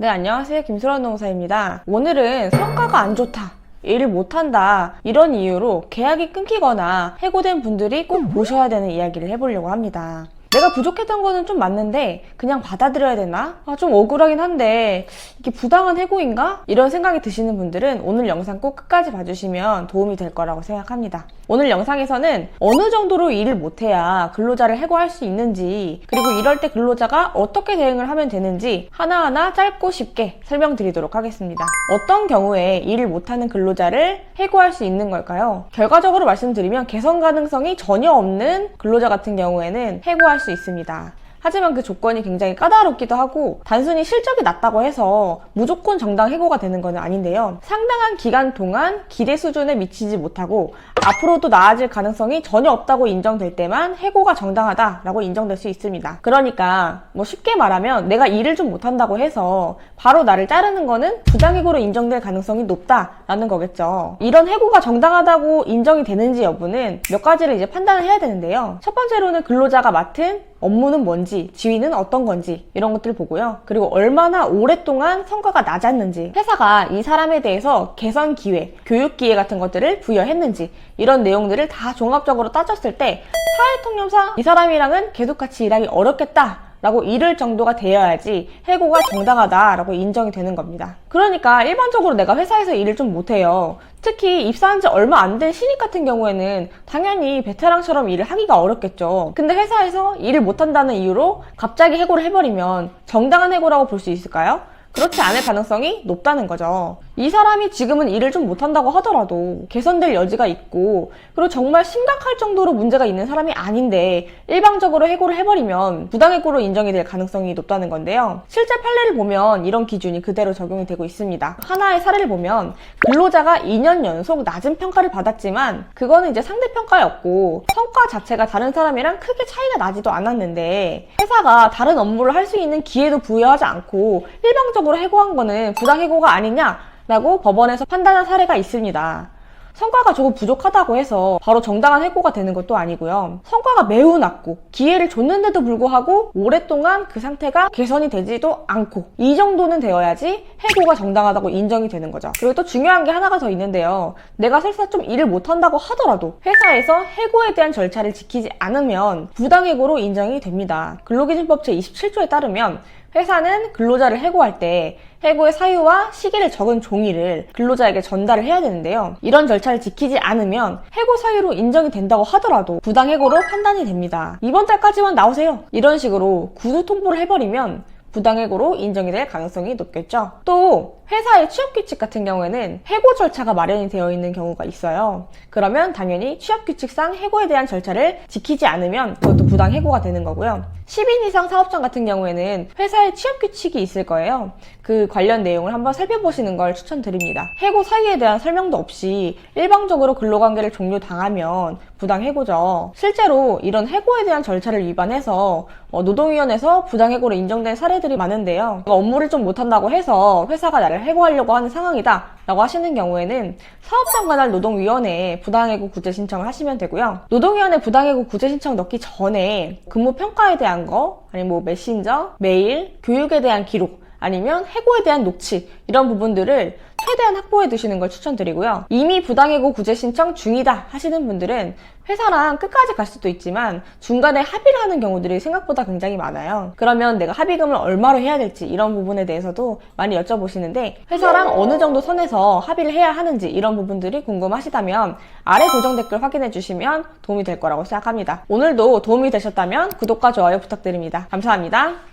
네, 안녕하세요. 김소란 농사입니다. 오늘은 성과가 안 좋다. 일을 못한다. 이런 이유로 계약이 끊기거나 해고된 분들이 꼭 보셔야 되는 이야기를 해보려고 합니다. 내가 부족했던 거는 좀 맞는데 그냥 받아들여야 되나? 아, 좀 억울하긴 한데 이게 부당한 해고인가? 이런 생각이 드시는 분들은 오늘 영상 꼭 끝까지 봐주시면 도움이 될 거라고 생각합니다. 오늘 영상에서는 어느 정도로 일을 못해야 근로자를 해고할 수 있는지 그리고 이럴 때 근로자가 어떻게 대응을 하면 되는지 하나하나 짧고 쉽게 설명드리도록 하겠습니다. 어떤 경우에 일을 못하는 근로자를 해고할 수 있는 걸까요? 결과적으로 말씀드리면 개선 가능성이 전혀 없는 근로자 같은 경우에는 해고할 수 있습니다. 하지만 그 조건이 굉장히 까다롭기도 하고 단순히 실적이 낮다고 해서 무조건 정당 해고가 되는 것은 아닌데요. 상당한 기간 동안 기대 수준에 미치지 못하고 앞으로도 나아질 가능성이 전혀 없다고 인정될 때만 해고가 정당하다라고 인정될 수 있습니다. 그러니까 뭐 쉽게 말하면 내가 일을 좀 못한다고 해서 바로 나를 자르는 거는 부당해고로 인정될 가능성이 높다라는 거겠죠. 이런 해고가 정당하다고 인정이 되는지 여부는 몇 가지를 이제 판단을 해야 되는데요. 첫 번째로는 근로자가 맡은 업무는 뭔지, 지위는 어떤 건지 이런 것들을 보고요. 그리고 얼마나 오랫동안 성과가 낮았는지, 회사가 이 사람에 대해서 개선 기회, 교육 기회 같은 것들을 부여했는지 이런 내용들을 다 종합적으로 따졌을 때 사회 통념상 이 사람이랑은 계속 같이 일하기 어렵겠다. 라고 이를 정도가 되어야지 해고가 정당하다라고 인정이 되는 겁니다. 그러니까 일반적으로 내가 회사에서 일을 좀 못해요. 특히 입사한 지 얼마 안 된 신입 같은 경우에는 당연히 베테랑처럼 일을 하기가 어렵겠죠. 근데 회사에서 일을 못한다는 이유로 갑자기 해고를 해버리면 정당한 해고라고 볼 수 있을까요? 그렇지 않을 가능성이 높다는 거죠. 이 사람이 지금은 일을 좀 못한다고 하더라도 개선될 여지가 있고 그리고 정말 심각할 정도로 문제가 있는 사람이 아닌데 일방적으로 해고를 해버리면 부당해고로 인정이 될 가능성이 높다는 건데요. 실제 판례를 보면 이런 기준이 그대로 적용이 되고 있습니다. 하나의 사례를 보면 근로자가 2년 연속 낮은 평가를 받았지만 그거는 이제 상대평가였고 성과 자체가 다른 사람이랑 크게 차이가 나지도 않았는데 회사가 다른 업무를 할 수 있는 기회도 부여하지 않고 일방적으로 해고한 거는 부당해고가 아니냐 라고 법원에서 판단한 사례가 있습니다. 성과가 조금 부족하다고 해서 바로 정당한 해고가 되는 것도 아니고요. 성과가 매우 낮고 기회를 줬는데도 불구하고 오랫동안 그 상태가 개선이 되지도 않고 이 정도는 되어야지 해고가 정당하다고 인정이 되는 거죠. 그리고 또 중요한 게 하나가 더 있는데요. 내가 설사 좀 일을 못한다고 하더라도 회사에서 해고에 대한 절차를 지키지 않으면 부당해고로 인정이 됩니다. 근로기준법 제27조에 따르면 회사는 근로자를 해고할 때 해고의 사유와 시기를 적은 종이를 근로자에게 전달을 해야 되는데요. 이런 절차를 지키지 않으면 해고 사유로 인정이 된다고 하더라도 부당해고로 판 단이 됩니다. 이번 달까지만 나오세요. 이런 식으로 구두 통보를 해버리면 부당해고로 인정이 될 가능성이 높겠죠. 또 회사의 취업 규칙 같은 경우에는 해고 절차가 마련이 되어 있는 경우가 있어요. 그러면 당연히 취업 규칙상 해고에 대한 절차를 지키지 않으면 그것도 부당 해고가 되는 거고요. 10인 이상 사업장 같은 경우에는 회사의 취업 규칙이 있을 거예요. 그 관련 내용을 한번 살펴보시는 걸 추천드립니다. 해고 사유에 대한 설명도 없이 일방적으로 근로관계를 종료당하면 부당 해고죠. 실제로 이런 해고에 대한 절차를 위반해서 어, 노동위원회에서 부당 해고로 인정된 사례들이 많은데요. 업무를 좀 못한다고 해서 회사가 나를 해고하려고 하는 상황이다 라고 하시는 경우에는 사업장 관할 노동위원회에 부당해고 구제 신청을 하시면 되고요. 노동위원회 부당해고 구제 신청 넣기 전에 근무 평가에 대한 거, 아니면 뭐 메신저, 메일, 교육에 대한 기록, 아니면 해고에 대한 녹취 이런 부분들을 최대한 확보해 두시는 걸 추천드리고요. 이미 부당해고 구제 신청 중이다 하시는 분들은 회사랑 끝까지 갈 수도 있지만 중간에 합의를 하는 경우들이 생각보다 굉장히 많아요. 그러면 내가 합의금을 얼마로 해야 될지 이런 부분에 대해서도 많이 여쭤보시는데 회사랑 어느 정도 선에서 합의를 해야 하는지 이런 부분들이 궁금하시다면 아래 고정 댓글 확인해 주시면 도움이 될 거라고 생각합니다. 오늘도 도움이 되셨다면 구독과 좋아요 부탁드립니다. 감사합니다.